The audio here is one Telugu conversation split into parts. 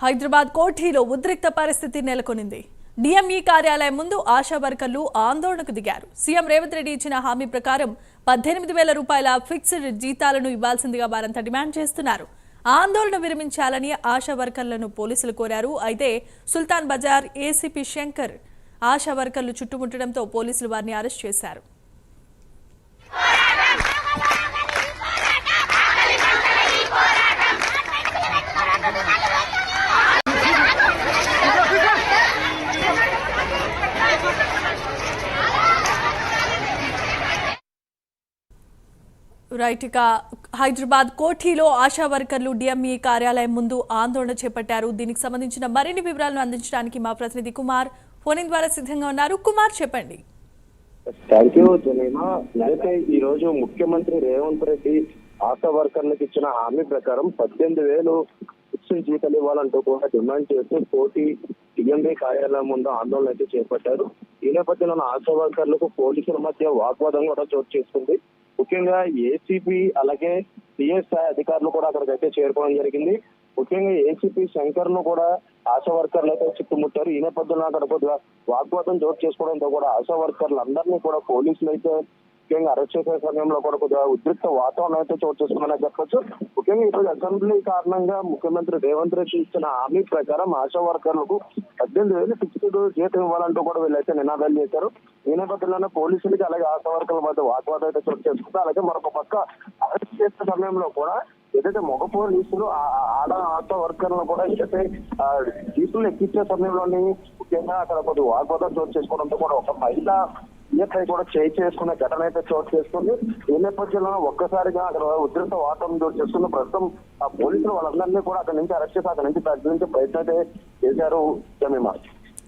హైదరాబాద్ కోఠీలో ఉద్రిక్త పరిస్థితి నెలకొనింది. డిఎంఈ కార్యాలయం ముందు ఆశా వర్కర్లు ఆందోళనకు దిగారు. సీఎం రేవంత్ రెడ్డి ఇచ్చిన హామీ ప్రకారం పద్దెనిమిది వేల రూపాయల ఫిక్స్డ్ జీతాలను ఇవ్వాల్సిందిగా వారంతా డిమాండ్ చేస్తున్నారు. ఆందోళన విరమించాలని ఆశా వర్కర్లను పోలీసులు కోరారు. అయితే సుల్తాన్ బజార్ ఏసీపీ శంకర్ ఆశా వర్కర్లు చుట్టుముట్టడంతో పోలీసులు వారిని అరెస్ట్ చేశారు. రైట్ ఇక హైదరాబాద్ కోఠీలో ఆశా వర్కర్లు డిఎంఈ కార్యాలయం ముందు ఆందోళన చేపట్టారు. దీనికి సంబంధించిన మరిన్ని వివరాలను అందించడానికి మా ప్రతినిధి కుమార్ ఫోన్ ద్వారా సిద్ధంగా ఉన్నారు. కుమార్ చెప్పండి. థ్యాంక్ యూ జనీమా అయితే ఈ రోజు ముఖ్యమంత్రి రేవంత్ రెడ్డి ఆశా వర్కర్లకు ఇచ్చిన హామీ ప్రకారం పద్దెనిమిది వేలు ఫిక్స్డ్ జీతాలు ఇవ్వాలంటూ కూడా డిమాండ్ చేస్తూ కోటి టీఎంబీ కార్యాలయం ముందు ఆందోళన అయితే చేపట్టారు. ఈ నేపథ్యంలో ఆశా వర్కర్లకు పోలీసుల మధ్య వాగ్వాదం కూడా చోటు చేసుకుంది. ముఖ్యంగా ఏసీపీ అలాగే సిఎస్ఐ అధికారులు కూడా అక్కడికి అయితే చేరుకోవడం జరిగింది. ముఖ్యంగా ఏసీపీ శంకర్ను కూడా ఆశా వర్కర్లు అయితే చుట్టుముట్టారు. ఈ నేపథ్యంలో అక్కడ కొద్దిగా వాగ్వాదం చోటు చేసుకోవడంతో కూడా ఆశా వర్కర్లు అందరినీ కూడా పోలీసులు అయితే ముఖ్యంగా అరెస్ట్ చేసే సమయంలో కూడా కొద్దిగా ఉద్రిక్త వాతావరణం అయితే చోటు చేసుకుందని చెప్పొచ్చు. ముఖ్యంగా ఈరోజు అసెంబ్లీ కారణంగా ముఖ్యమంత్రి రేవంత్ రెడ్డి ఇచ్చిన హామీ ప్రకారం ఆశా వర్కర్లకు పద్దెనిమిది వేలు ఫిక్స్డ్ జీతం ఇవ్వాలంటూ కూడా వీళ్ళైతే నినాదాలు చేశారు. ఈ నేపథ్యంలోనే పోలీసులకి అలాగే ఆశా వర్కర్ల మధ్య వాగ్వాదం అయితే చోటు చేసుకుంటే అలాగే మరొక పక్క అరెస్ట్ చేసే సమయంలో కూడా ఏదైతే మగ పోలీసులు ఆ- ఆడ ఆటో వర్కర్లను కూడా ఏదైతే ఆ, జీపులు ఎక్కించే సమయంలోని ముఖ్యంగా అక్కడ కొద్ది వాగ్వాదం చోటు చేసుకోవడంతో కూడా ఒక మహిళ ఈఎస్ఐ కూడా చేయి చేసుకునే ఘటన అయితే చోటు చేసుకుంది. ఈ నేపథ్యంలో ఒక్కసారిగా అక్కడ ఉధృత వాతావరణం చోటు చేసుకున్న ప్రస్తుతం ఆ పోలీసులు వాళ్ళందరినీ కూడా అక్కడ నుంచి అరెస్ట్ చేసి అక్కడ నుంచి తరలించే ప్రయత్నం అయితే చేశారు Jamima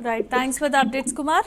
right thanks for the updates Kumar